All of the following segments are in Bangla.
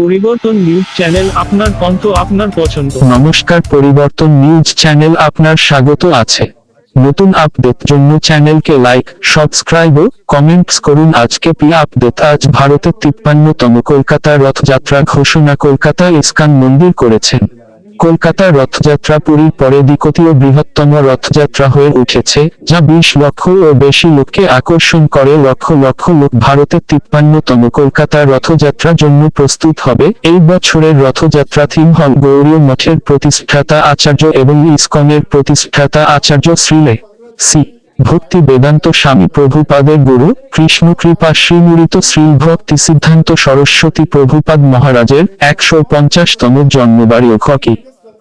পরিবর্তন নিউজ চ্যানেল আপনার কণ্ঠ আপনার পছন্দ। নমস্কার, পরিবর্তন নিউজ চ্যানেল আপনার স্বাগত আছে। নতুন আপডেট জন্য চ্যানেলকে লাইক, সাবস্ক্রাইব ও কমেন্টস করুন। আজকে পি আপডেট, আজ ভারতের তিপ্পান্নতম কলকাতা রথযাত্রা ঘোষণা। কলকাতা ইস্কান মন্দির করেছেন। কলকাতা রথযাত্রা পুরীর পরে দ্বিতীয় বৃহত্তম রথযাত্রা হয়ে উঠেছে, যা বিশ লক্ষ ও বেশি লোককে আকর্ষণ করে লক্ষ লক্ষ লোক ভারতের তিপ্পান্নতম কলকাতার রথযাত্রার জন্য প্রস্তুত হবে। এই বছরের রথযাত্রা থিম হল গৌরীয় মঠের প্রতিষ্ঠাতা আচার্য এবং ইসকনের প্রতিষ্ঠাতা আচার্য শ্রীলে সি। ভক্তি বেদান্ত স্বামী প্রভুপাদের গুরু কৃষ্ণ কৃপা শ্রীমূরিত শ্রী ভক্তি সিদ্ধান্ত সরস্বতী প্রভুপাদ মহারাজের একশো পঞ্চাশতম জন্মবাড়ি খকি।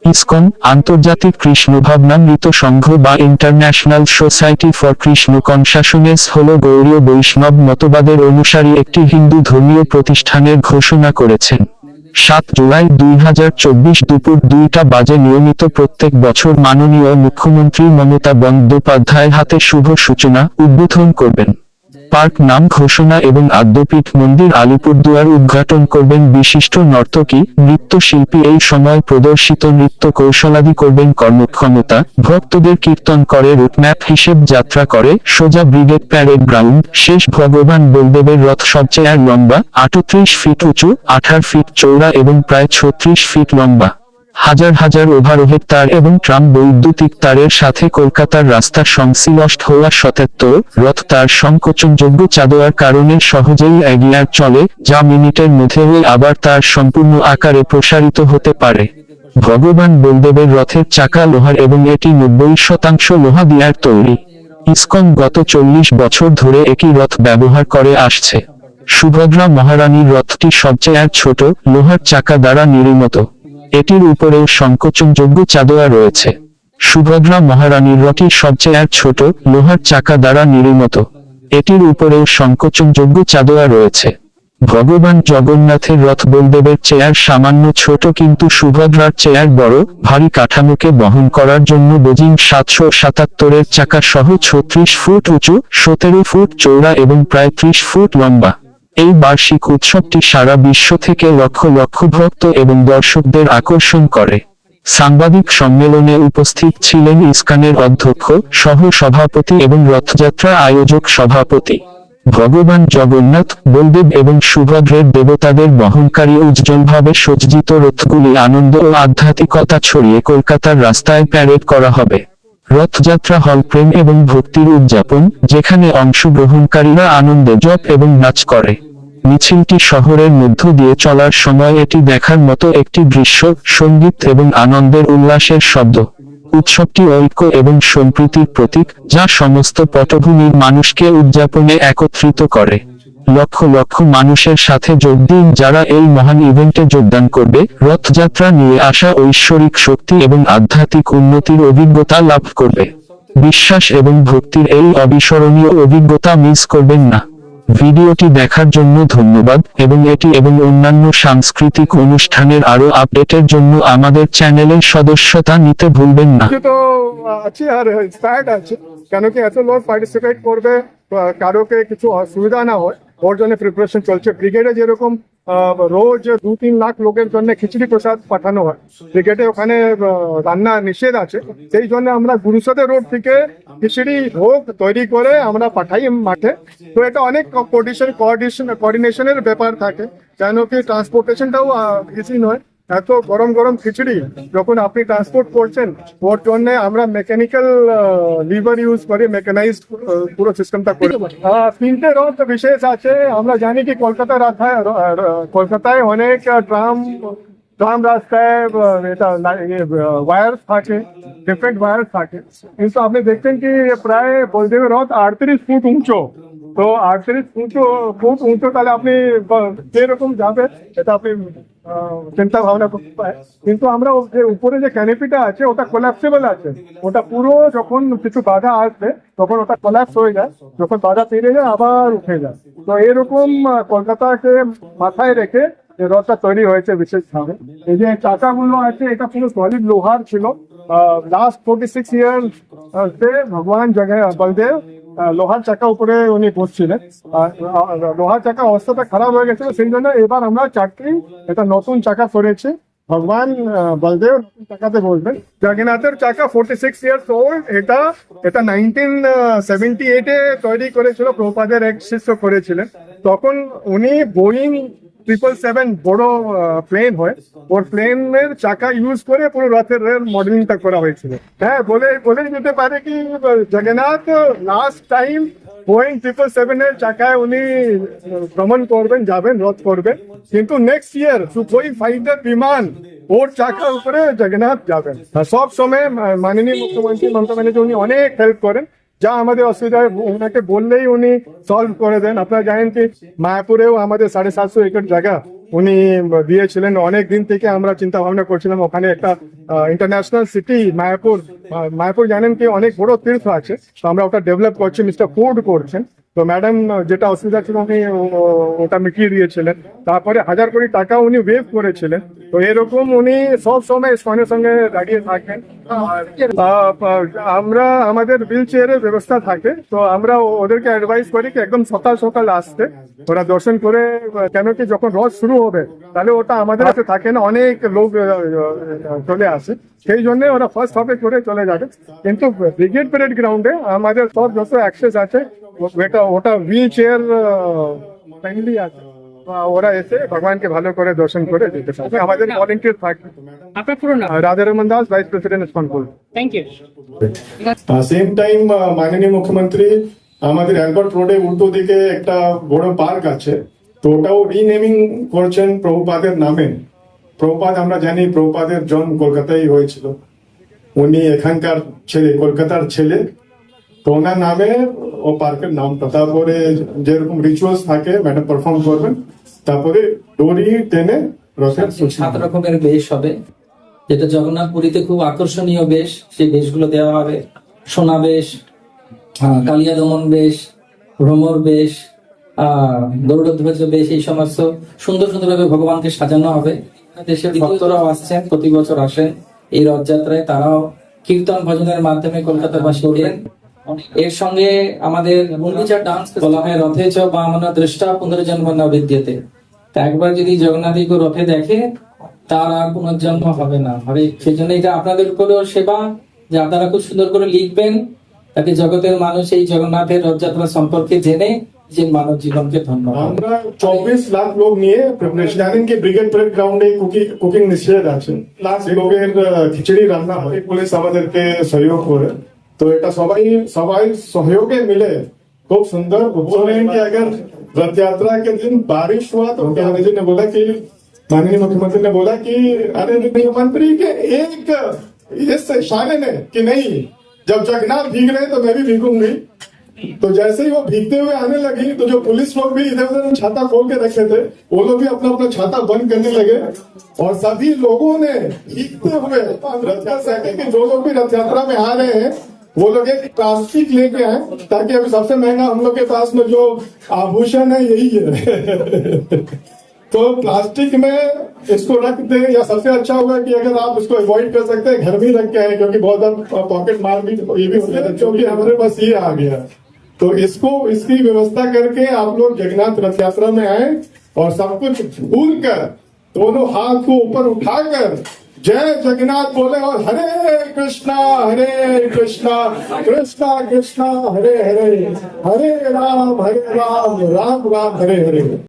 ইসকন আন্তর্জাতিক কৃষ্ণ ভাবনামৃত সংঘ বা International Society for Krishna Consciousness হল গৌরীয় বৈষ্ণব মতবাদের অনুসারী একটি হিন্দু ধর্মীয় প্রতিষ্ঠানের ঘোষণা করেছেন। সাত জুলাই দুই হাজার চব্বিশ দুপুর দুইটা বাজে নিয়মিত প্রত্যেক বছর মাননীয় মুখ্যমন্ত্রী মমতা বন্দ্যোপাধ্যায়ের হাতে শুভ সূচনা উদ্বোধন করবেন। পার্ক নাম ঘোষণা এবং আদ্যপীঠ মন্দির আলিপুরদুয়ার উদ্ঘাটন করবেন বিশিষ্ট নর্তকী, নৃত্যশিল্পী, এই সময় প্রদর্শিত নৃত্য কৌশলাদি করবেন কর্মক্ষমতা, ভক্তদের কীর্তন করে রুটম্যাপ হিসেব যাত্রা করে, সোজা ব্রিগেড প্যারেড গ্রাউন্ড, শেষ ভগবান বলদেবের রথ সবচেয়ে লম্বা, আটত্রিশ ফিট উঁচু, আঠার ফিট চৌড়া এবং প্রায় ছত্রিশ ফিট লম্বা। হাজার হাজার ওভারহেড তার এবং ট্রাম বৈদ্যুতিক তারের সাথে কলকাতার রাস্তা সংশ্লিষ্ট হওয়া সত্ত্বেও রথ তার সংকোচনযোগ্য চাদোয়ার কারণে সহজেই এগিয়ার চলে, যা মিনিটের মধ্যে আবার তার সম্পূর্ণ আকারে প্রসারিত হতে পারে। ভগবান বলদেবের রথের চাকা লোহার এবং এটি নব্বই শতাংশ লোহা দিয়ার তৈরি। ইসকন গত চল্লিশ বছর ধরে একই রথ ব্যবহার করে আসছে। সুভদ্রা মহারানীর রথটি সবচেয়ে ছোট, লোহার চাকা দ্বারা নির্মিত। এটির উপরেও সংকোচনযোগ্য চাদোয়া রয়েছে। সুভদ্রা মহারানীর রথটি সবচেয়ে এক ছোট, লোহার চাকা দ্বারা নির্মিত। এটির উপরেও সংকোচনযোগ্য চাদোয়া রয়েছে। ভগবান জগন্নাথের রথ বলদেবের চেয়ার সামান্য ছোট কিন্তু সুভদ্রার চেয়ার বড়, ভারী কাঠামোকে বহন করার জন্য বেজিং সাতশো সাতাত্তরের চাকা সহ ছত্রিশ ফুট উঁচু, সতেরো ফুট চৌড়া এবং প্রায় ত্রিশ ফুট লম্বা। এই বার্ষিক উৎসবটি সারা বিশ্ব থেকে লক্ষ লক্ষ ভক্ত এবং দর্শকদের আকর্ষণ করে। সাংবাদিক সম্মেলনে উপস্থিত ছিলেন ইস্কানের অধ্যক্ষ সহ সভাপতি এবং রথযাত্রা আয়োজক সভাপতি। ভগবান জগন্নাথ, বলদেব এবং সুভদ্রের দেবতাদের বহনকারী উজ্জ্বলভাবে সজ্জিত রথগুলি আনন্দ ও আধ্যাত্মিকতা ছড়িয়ে কলকাতার রাস্তায় প্যারেড করা হবে। রথযাত্রা হল প্রেম এবং ভক্তির উদযাপন, যেখানে অংশগ্রহণকারীরা আনন্দে জপ এবং নাচ করে। মিছিলটি শহরের মধ্য দিয়ে চলার সময় এটি দেখার মতো একটি দৃশ্য, সংগীত এবং আনন্দের উল্লাসের শব্দ। উৎসবটি ঐক্য এবং সম্প্রীতির প্রতীক, যা সমস্ত পটভূমির মানুষকে উদযাপনে একত্রিত করে। লক্ষ লক্ষ মানুষের সাথে যোগ দিন যারা এই মহান ইভেন্টে যোগদান করবে। রথযাত্রা নিয়ে আসা ঐশ্বরিক শক্তি এবং আধ্যাত্মিক উন্নতির অভিজ্ঞতা লাভ করবে। বিশ্বাস এবং ভক্তির এই অবিস্মরণীয় অভিজ্ঞতা মিস করবেন না। ভিডিওটি দেখার জন্য ধন্যবাদ এবং এটি এবং অন্যান্য সাংস্কৃতিক অনুষ্ঠানের আরও আপডেটের জন্য আমাদের চ্যানেলের সদস্যতা নিতে ভুলবেন না। তো আছে আর স্যাড আছে। কেন কি এত লোক পার্টিসিপেট করবে? কারোকে কিছু অসুবিধা না হয়। ওর জন্য প্রিপারেশন চলছে। ব্রিগেডে যেরকম রোজ দু তিন লাখ লোকের জন্য খিচুড়ি প্রসাদ পাঠানো হয়। ক্রিকেটে ওখানে রান্না নিষেধ আছে। সেই জন্য আমরা গুরুসদে রোড থেকে খিচুড়ি ভোগ তৈরি করে আমরা পাঠাই মাঠে। তো এটা অনেক কোঅর্ডিনেশন কোঅর্ডিনেশনের ব্যাপার থাকে। কেন কি ট্রান্সপোর্টেশনটাও ইজি নয়। এত গরম গরম খিচুড়ি যখন আপনি ট্রান্সপোর্ট করছেন, ওর জন্য আমরা মেকানিক্যাল লিভার ইউজ করি মেকানাইজড পুরো সিস্টেমটা করি। তিনটে রথ বিশেষ আছে। আমরা জানি কি কলকাতা কলকাতায় অনেক ট্রাম ট্রাম রাস্তায় আহ, এটা ওয়ার্স থাকে ডিফারেন্ট ওয়ার্স থাকে কিন্তু আপনি দেখছেন কি প্রায় বলদেবের রথ আটত্রিশ ফুট উঁচু তো আটত্রিশ উঁচু ফুট উঁচু তাহলে আপনি ব- যেরকম যাবে এটা আপনি আহ, চিন্তা ভাবনা করতে পারেন কিন্তু আমরা ও- যে উপরে যে ক্যানেপিটা আছে ওটা কোলাপসিবল আছে ওটা পুরো যখন কিছু বাধা আসবে তখন ওটা কোলাপস হয়ে যায় যখন বাধা পেরিয়ে যায় আবার উঠে যায় তো এরকম আহ, কলকাতাকে মাথায় রেখে রথটা তৈরি হয়েছে বিশেষভাবে এই যে চাকাগুলো আছে, এটা পুরো সলিড লোহার ছিল। লাস্ট ফোর্টি সিক্স ইয়ার ভগবান বলদেব লোহার চাকা উপরে উনি বসছিলেন। লোহার চাকা অবস্থাটা খারাপ হয়ে গেছিল, সেই জন্য এবার আমরা চাকরি এটা নতুন চাকা করেছি। ভগবান বলদেব নতুন চাকাতে বলবেন জগন্নাথের চাকা ফোর্টি সিক্স ইয়ার্স ওল্ড এটা এটা নাইনটিন সেভেন্টি এইটে তৈরি করেছিল প্রপাদের এক শিষ্য করেছিলেন। তখন উনি বোয়িং ট্রিপল সেভেন বড় প্লেন হয়। ওর প্লেনের চাকা ইউজ করে পুরো রথের রেল মডেলিংটা করা হয়েছিল। হ্যাঁ বলে বলে যেতে পারে কি, Jagannath last time Boeing triple সেভেনের চাকায় উনি ভ্রমণ করবেন, যাবেন, রথ করবেন। কিন্তু নেক্সট ইয়ার সুখোই ফাইটার বিমান, ওর চাকার উপরে জগন্নাথ যাবেন। সব সময় মাননীয় মুখ্যমন্ত্রী, মমতা ব্যানার্জি, উনি অনেক হেল্প করেন। যা আমাদের অসুবিধা হয়, ওনাকে বললেই উনি সলভ করে দেন। আপনারা জানেন কি, মায়াপুরেও আমাদের সাড়ে সাতশো একর জায়গা। উনি দিয়েছিলেন। অনেক দিন থেকে আমরা চিন্তা ভাবনা করছিলাম, ওখানে একটা ইন্টারন্যাশনাল সিটি মায়াপুর। মায়াপুর জানেন কি, অনেক বড় তীর্থ আছে। তো আমরা ওটা ডেভেলপ করছি মিস্টার ফুড করছেন। তো ম্যাডাম যেটা অসুবিধা ছিল, উনি ওটা মিটিয়ে দিয়েছিলেন। তারপরে হাজার কোটি টাকা উনি ওয়েভ করেছিলেন। তো এরকম উনি সব সময় সঙ্গে সঙ্গে দাঁড়িয়ে থাকেন আমরা, আমাদের হুইল চেয়ারের ব্যবস্থা থাকে। তো আমরা ওদেরকে অ্যাডভাইস করি কি, একদম সকাল সকাল আসতে। ওরা দর্শন করে কেন কি যখন রথ শুরু হবে। তাহলে ওটা আমাদের কাছে থাকে না অনেক লোক চলে আসে। সেই জন্য ওরা ফার্স্ট হবে করে চলে যাবে। কিন্তু ব্রিগেড প্যারেড গ্রাউন্ডে আমাদের সব যত অ্যাক্সেস আছে ওটা ওটা হুইল চেয়ার ফ্রেন্ডলি আছে। ওরা এসে ভগবানকে ভালো করে দর্শন করে যেতে পারবে। আমাদের ভলেন্টিয়ার থাকবে আপনার পুরো নাম? Radharaman Das vice president ISKCON thank you same time মাননীয় মুখ্যমন্ত্রী আমাদের অ্যালবার্ট রোডে উল্টো দিকে একটা বড় পার্ক আছে। তো ওটাও রিনেমিং করছেন প্রভুপাদের নামে। প্রভুপাদ আমরা জানি প্রভুপাদের জন্ম কলকাতায় হয়েছিল। উনি এখানকার ছেলে কলকাতার ছেলে। তো ওনার নামে ও পার্কের নামটা। তারপরে যেরকম রিচুয়ালস থাকে ম্যাডাম পারফর্ম করবেন। তারপরে দড়ি টেনে রথের সাত রকমের বেশ হবে। যেটা জগন্নাথ পুরীতে খুব আকর্ষণীয় বেশ। সেই বেশগুলো দেওয়া হবে। সোনা বেশ কালিয়া দমন বেশ ভ্রমর বেশ বেশ এই সমস্ত সুন্দর সুন্দরভাবে ভগবানকে সাজানো হবে। দেশের ভক্তরাও আসছেন প্রতি বছর আসেন এই রথযাত্রায়। তারাও কীর্তন ভজনের মাধ্যমে কলকাতাবাসীকে এর সঙ্গে আমাদের গুন্ডিচা ডান্স বলা হয় রথে চ বা আমরা দৃষ্টা পুনর্জন্ম না বিদ্যতে। তা একবার যদি জগন্নাথীকে রথে দেখে তার আর পুনর্জন্ম হবে না। হবে সেই জন্য এটা আপনাদের উপরেও সেবা যে আপনারা খুব সুন্দর করে লিখবেন। তাতে জগতের মানুষ এই জগন্নাথের রথযাত্রা সম্পর্কে জেনে যে মানব জীবনকে ধন্য করে। আমরা চব্বিশ লাখ লোক নিয়ে প্রিপারেশন জানেন কি ব্রিগেড প্যারেড গ্রাউন্ডে কুকিং কুকিং নিষেধ আছে লাখ লোকের আহ, খিচুড়ি রান্না হয় পুলিশ আমাদেরকে সহযোগ করে তো এটা সবাই সবাই সহযোগে মিলে खूब सुंदर बोल रहे हैं कि अगर रथ यात्रा के दिन बारिश हुआ तो मुख्यमंत्री जी ने बोला कि माननीय मुख्यमंत्री ने बोला कि अरे मुख्यमंत्री के एक इस इशारे ने कि नहीं जब जगन्नाथ भीग रहे हैं तो मैं भी भीगूंगी तो जैसे ही वो भीगते हुए आने लगी तो जो पुलिस लोग भी इधर उधर छाता खोल के रखे थे, वो लोग भी अपना अपना छाता बंद करने लगे। और सभी लोगों ने भीगते हुए रथ यात्रा के जो लोग भी रथ यात्रा में आ रहे हैं, वो लोग एक प्लास्टिक लेके आए, ताकि अभी सबसे महँगा हम लोग के पास में जो आभूषण है, यही है। तो प्लास्टिक में इसको रख दे, या सबसे अच्छा होगा कि अगर आप इसको अवॉइड कर सकते हैं, घर में रख के आए, क्योंकि बहुत बार पॉकेट मार भी, ये भी होता है, क्योंकि हमारे पास ये आ गया। तो इसको, इसकी व्यवस्था करके आप लोग जगन्नाथ रथ यात्रा में आए और सब कुछ भूल कर दोनों हाथ को ऊपर उठाकर जय जगन्नाथ बोले और हरे कृष्णा हरे कृष्णा कृष्णा कृष्णा, हरे हरे हरे राम हरे राम राम राम, हरे हरे।